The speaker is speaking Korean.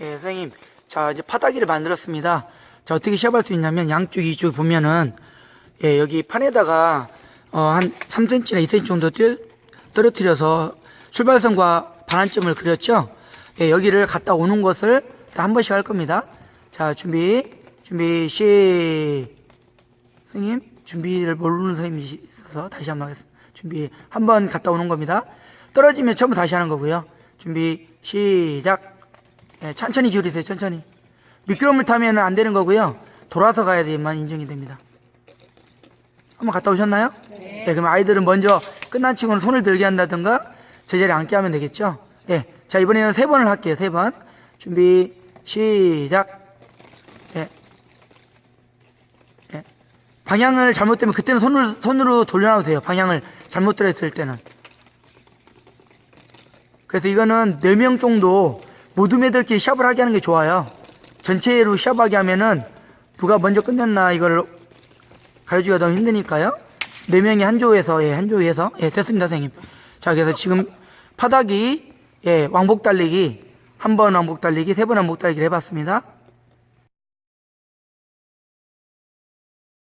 예, 선생님. 자, 이제 파다기를 만들었습니다. 자, 어떻게 시합할 수 있냐면 양쪽 이쪽 보면은 예, 여기 판에다가 어, 한 3cm나 2cm 정도 띄- 떨어뜨려서 출발선과 반환점을 그렸죠. 예, 여기를 갔다 오는 것을 한 번씩 할 겁니다. 자, 준비, 준비, 시. 선생님, 준비를 모르는 선생님이 있어서 다시 한 번 하겠습니다. 준비, 한 번 갔다 오는 겁니다. 떨어지면 처음 다시 하는 거고요. 준비, 시작. 예, 천천히 기울이세요, 천천히. 미끄럼을 타면 안 되는 거고요. 돌아서 가야 돼만 인정이 됩니다. 한번 갔다 오셨나요? 네. 그럼 아이들은 먼저 끝난 친구는 손을 들게 한다든가 제자리에 앉게 하면 되겠죠? 예. 자, 이번에는 세 번을 할게요, 세 번. 준비, 시작. 예. 예. 방향을 잘못되면 그때는 손으로, 손으로 돌려놔도 돼요. 방향을 잘못 들었을 때는. 그래서 이거는 4명 정도 모두 애들끼리 샵을 하게 하는 게 좋아요. 전체로 샵하게 하면은 누가 먼저 끝냈나 이걸 가려주기가 너무 힘드니까요. 4명이 한 조에서, 예, 한 조에서, 예, 됐습니다, 선생님. 자, 그래서 지금 파닥이, 예, 왕복 달리기, 한 번 왕복 달리기, 세 번 왕복 달리기를 해봤습니다.